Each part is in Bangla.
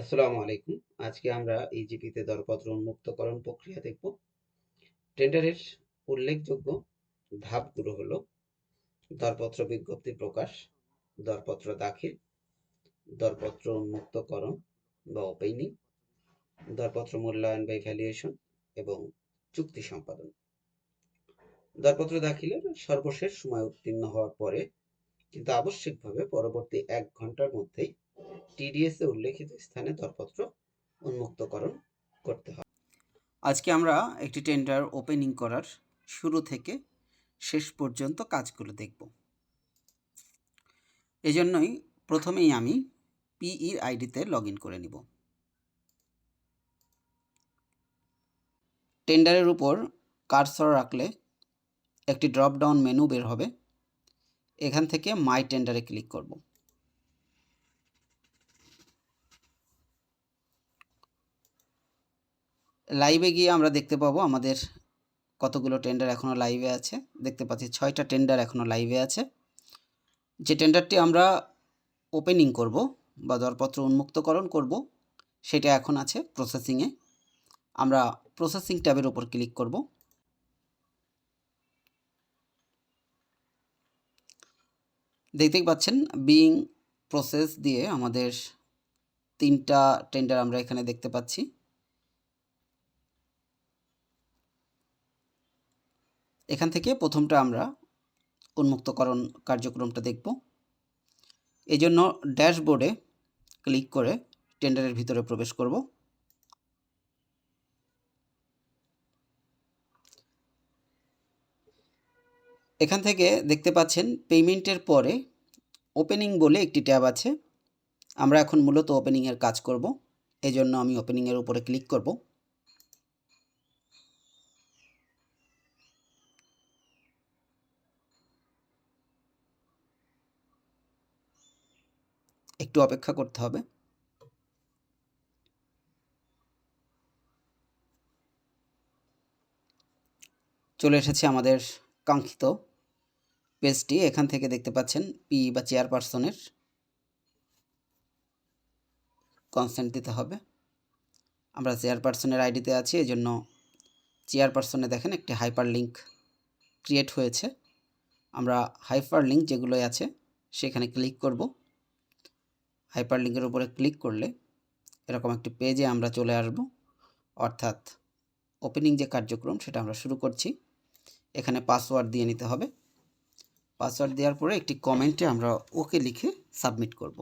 আসসালামু আলাইকুম। আজকে আমরা ইজিপিতে দরপত্র উন্মুক্তকরণ প্রক্রিয়া দেখব। টেন্ডারের উল্লেখযোগ্য ধাপগুলো হলো, দরপত্র বিজ্ঞপ্তি প্রকাশ, দরপত্র দাখিল, দরপত্র উন্মুক্তকরণ বা ওপেনিং, দরপত্র মূল্যায়ন বা ভ্যালুয়েশন এবং চুক্তি সম্পাদন। দরপত্র দাখিলের সর্বশেষ সময় উত্তীর্ণ হওয়ার পরে কিন্তু আবশ্যিকভাবে পরবর্তী এক ঘণ্টার মধ্যেই টিডিএস উল্লেখিত স্থানে দরপত্র উন্মুক্তকরণ করতে হবে। আজকে আমরা একটি টেন্ডার ওপেনিং করার শুরু থেকে শেষ পর্যন্ত কাজগুলো দেখব। এজন্যই প্রথমেই আমি পিই আইডিতে লগ ইন করে নিব। টেন্ডারের উপর কারসর রাখলে একটি ড্রপ ডাউন মেনু বের হবে। এখান থেকে মাই টেন্ডারে ক্লিক করব। লাইভে গিয়ে আমরা দেখতে পাবো আমাদের কতগুলো টেন্ডার এখনও লাইভে আছে। দেখতে পাচ্ছি ছয়টা টেন্ডার এখনও লাইভে আছে। যে টেন্ডারটি আমরা ওপেনিং করব বা দরপত্র উন্মুক্তকরণ করব, সেটা এখন আছে প্রসেসিংয়ে আমরা প্রসেসিং ট্যাবের উপর ক্লিক করব। দেখতেই পাচ্ছেন বিং প্রসেস দিয়ে আমাদের তিনটা টেন্ডার আমরা এখানে দেখতে পাচ্ছি। এখান থেকে প্রথমটা আমরা উন্মুক্তকরণ কার্যক্রমটা দেখব। এই জন্য ড্যাশবোর্ডে ক্লিক করে টেন্ডারের ভিতরে প্রবেশ করব। এখান থেকে দেখতে পাচ্ছেন পেমেন্টের পরে ওপেনিং বলে একটি ট্যাব আছে। আমরা এখন মূলত ওপেনিংয়ের কাজ করব। এজন্য আমি ওপেনিংয়ের উপরে ক্লিক করব। একটু অপেক্ষা করতে হবে। চলে এসেছে আমাদের কাঙ্ক্ষিত পেজটি। এখান থেকে দেখতে পাচ্ছেন পি বা চেয়ারপারসনের কনসেন্ট দিতে হবে। আমরা চেয়ারপারসনের আইডিতে আছি এই জন্য চেয়ারপারসনে দেখেন একটি হাইপার লিঙ্ক ক্রিয়েট হয়েছে। আমরা হাইপার লিঙ্ক যেগুলোই আছে, সেখানে ক্লিক করব। হাইপার লিঙ্কের উপরে ক্লিক করলে এরকম একটি পেজে আমরা চলে আসব। অর্থাৎ ওপেনিং যে কার্যক্রম সেটা আমরা শুরু করছি। এখানে পাসওয়ার্ড দিয়ে নিতে হবে। পাসওয়ার্ড দেওয়ার পরে একটি কমেন্টে আমরা ওকে লিখে সাবমিট করব।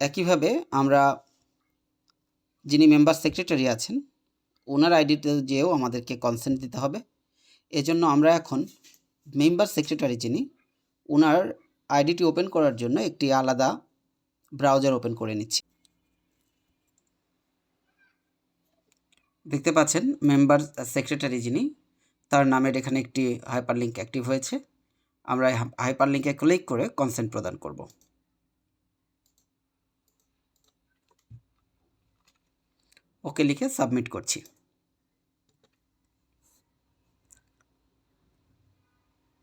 একইভাবে আমরা যিনি মেম্বার সেক্রেটারি আছেন, ওনার আইডিতে যেও আমাদেরকে কনসেন্ট দিতে হবে। এজন্য আমরা এখন মেম্বার সেক্রেটারি যিনি, ওনার আইডিটি ওপেন করার জন্য একটি আলাদা ব্রাউজার ওপেন করে নিচ্ছি। দেখতে পাচ্ছেন, মেম্বার সেক্রেটারি যিনি, তার নামের এখানে একটি হাইপার লিঙ্ক অ্যাক্টিভ হয়েছে। আমরা হাইপার লিঙ্কে ক্লিক করে কনসেন্ট প্রদান করব। ওকে লিখে সাবমিট করছি।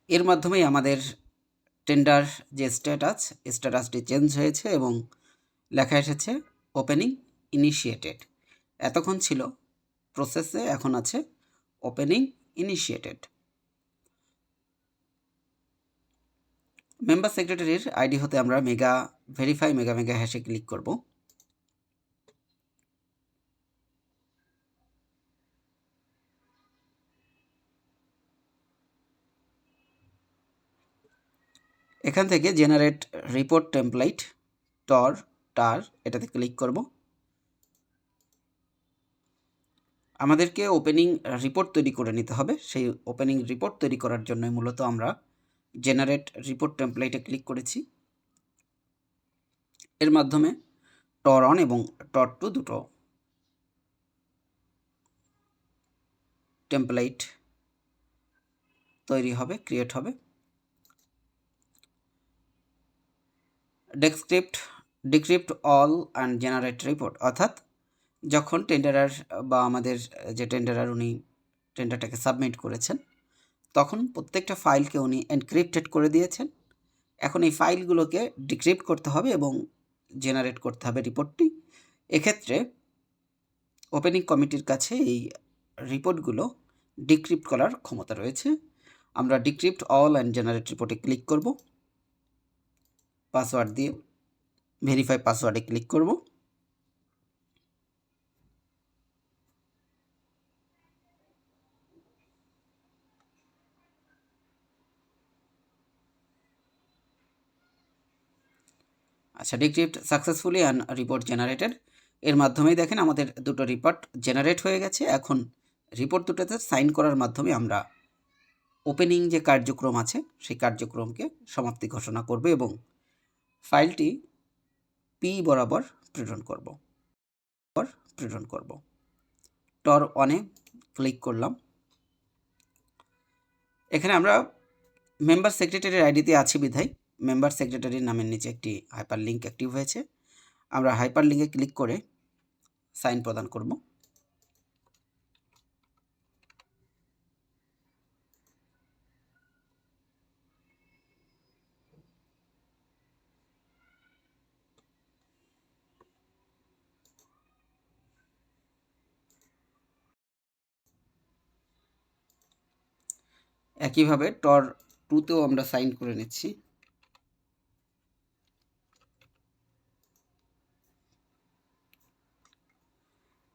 এর মাধ্যমেই আমাদের টেন্ডার যে স্ট্যাটাস, স্ট্যাটাসটি চেঞ্জ হয়েছে এবং লেখা এসেছে ওপেনিং ইনিশিয়েটেড এতক্ষণ ছিল প্রসেসে এখন আছে ওপেনিং ইনিশিয়েটেড মেম্বার সেক্রেটারির আইডি হতে আমরা মেগা ভেরিফাই মেগা মেগা হ্যাশে ক্লিক করব। এখান থেকে জেনারেট রিপোর্ট টেমপ্লেট টর টার এটাতে ক্লিক করব। আমাদেরকে ওপেনিং রিপোর্ট তৈরি করে নিতে হবে। সেই ওপেনিং রিপোর্ট তৈরি করার জন্যই মূলত আমরা জেনারেট রিপোর্ট টেমপ্লেটে ক্লিক করেছি। এর মাধ্যমে টর অন এবং টর টু দুটো টেমপ্লেট তৈরি হবে ক্রিয়েট হবে। Descript decrypt all and generate report অর্থাৎ যখন টেন্ডারার বা আমাদের যে টেন্ডারার উনি টেন্ডারটাকে সাবমিট করেছেন তখন প্রত্যেকটা ফাইলকে উনি এনক্রিপ্টেড করে দিয়েছেন। এখন এই ফাইলগুলোকে ডিক্রিপ্ট করতে হবে এবং জেনারেট করতে হবে রিপোর্টটি এক্ষেত্রে ওপেনিং কমিটির কাছে এই রিপোর্টগুলো ডিক্রিপ্ট করার ক্ষমতা রয়েছে। আমরা ডিক্রিপ্ট অল অ্যান্ড জেনারেট রিপোর্টে ক্লিক করব। পাসওয়ার্ড দিয়ে ভেরিফাই পাসওয়ার্ডে ক্লিক করব। আচ্ছা decrypt successfully and report generated এর মাধ্যমেই দেখেন আমাদের দুটো রিপোর্ট জেনারেট হয়ে গেছে। এখন রিপোর্ট দুটোতে সাইন করার মাধ্যমে আমরা ওপেনিং যে কার্যক্রম আছে, সেই কার্যক্রমকে সমাপ্তি ঘোষণা করব এবং ফাইলটি পি বরাবর প্রেরণ করব। প্রেরণ করব। টর অনে ক্লিক করলাম। এখানে আমরা মেম্বার সেক্রেটারির আইডিতে আছি বিধায়। মেম্বার সেক্রেটারির নামের নিচে একটি হাইপার লিঙ্ক অ্যাক্টিভ হয়েছে। আমরা হাইপার লিঙ্কে ক্লিক করে সাইন প্রদান করব। একইভাবে টর টুতেও আমরা সাইন করে নিচ্ছি।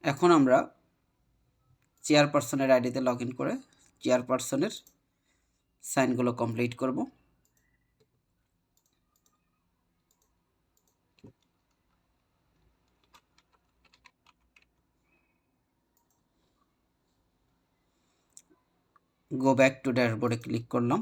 এখন আমরা চেয়ারপারসনের আইডিতে লগ ইন করে চেয়ারপারসনের সাইনগুলো কমপ্লিট করব। গো ব্যাক টু ড্যাশবোর্ডে ক্লিক করলাম।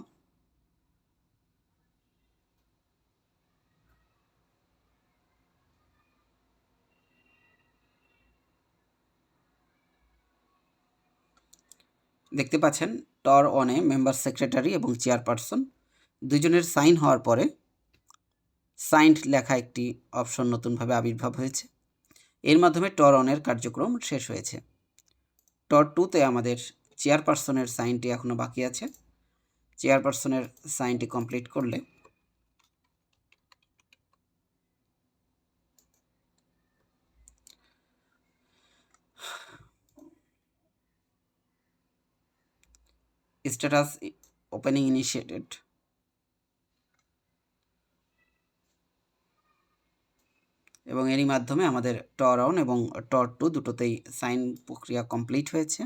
দেখতে পাচ্ছেন টর অনে মেম্বার সেক্রেটারি এবং চেয়ারপারসন দুজনের সাইন হওয়ার পরে সাইন্ড লেখা একটি অপশন নতুনভাবে আবির্ভাব হয়েছে। এর মাধ্যমে টর অনের কার্যক্রম শেষ হয়েছে। টর টুতে আমাদের চেয়ারপারসনের সাইনটি এখনও বাকি আছে। চেয়ারপারসনের সাইনটি কমপ্লিট করলে স্ট্যাটাস ওপেনিং ইনিশিয়েটেড এবং এরই মাধ্যমে আমাদের টর অন এবং টর টু দুটোতেই সাইন প্রক্রিয়া কমপ্লিট হয়েছে।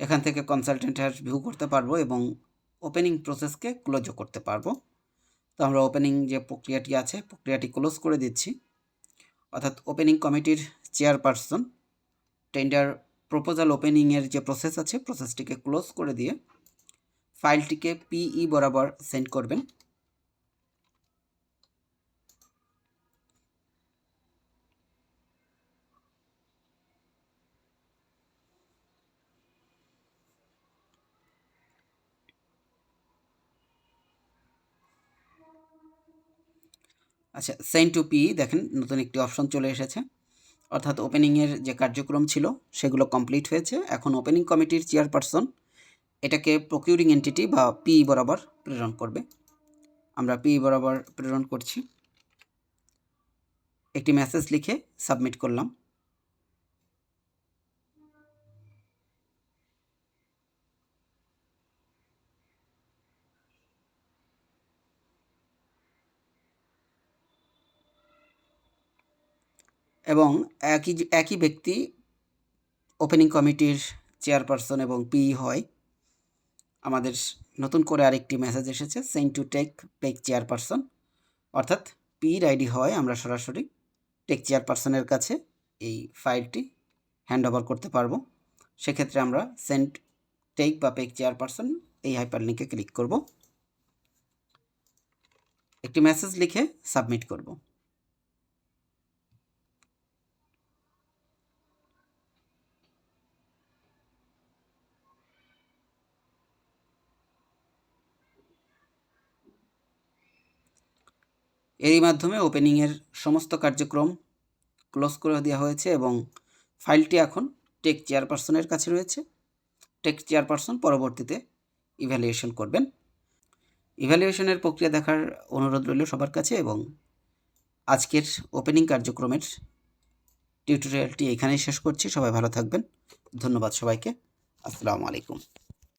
এখান থেকে কনসালটেন্ট কনসালটেন্টের ভিউ করতে পারব এবং ওপেনিং প্রসেসকে ক্লোজও করতে পারব। তো আমরা ওপেনিং যে প্রক্রিয়াটি আছে, প্রক্রিয়াটি ক্লোজ করে দিচ্ছি। অর্থাৎ ওপেনিং কমিটির চেয়ারপারসন টেন্ডার প্রপোজাল ওপেনিংয়ের যে প্রসেস আছে প্রসেসটিকে ক্লোজ করে দিয়ে ফাইলটিকে পিই বরাবর সেন্ড করবেন। আচ্ছা সেন্ড টু পি দেখেন নতুন একটি অপশন চলে এসেছে। অর্থাৎ ওপেনিংয়ের যে কার্যক্রম ছিল, সেগুলো কমপ্লিট হয়েছে। এখন ওপেনিং কমিটির চেয়ারপারসন এটাকে প্রকিউরিং এন্টিটি বা পি বরাবর প্রেরণ করবে। আমরা পি বরাবর প্রেরণ করছি। একটি মেসেজ লিখে সাবমিট করলাম। এবং একই একই ব্যক্তি ওপেনিং কমিটির চেয়ারপারসন এবং পি হয়। আমাদের নতুন করে আরেকটি মেসেজ এসেছে sent to tech tech chairperson অর্থাৎ পির আইডি হয় আমরা সরাসরি টেক চেয়ারপারসনের কাছে এই ফাইলটি হ্যান্ড ওভার করতে পারব। সেক্ষেত্রে আমরা সেন্ট টেক বা পেক চেয়ারপারসন এই হাইপার লিঙ্কে ক্লিক করব। একটি মেসেজ লিখে সাবমিট করব। এরই মাধ্যমে ওপেনিংয়ের সমস্ত কার্যক্রম ক্লোজ করে দেওয়া হয়েছে এবং ফাইলটি এখন টেক চেয়ারপারসনের কাছে রয়েছে। টেক চেয়ারপারসন পরবর্তীতে ইভ্যালুয়েশন করবেন। ইভ্যালুয়েশনের প্রক্রিয়া দেখার অনুরোধ রইল সবার কাছে এবং আজকের ওপেনিং কার্যক্রমের টিউটোরিয়ালটি এখানেই শেষ করছি। সবাই ভালো থাকবেন। ধন্যবাদ সবাইকে। আসসালামু আলাইকুম।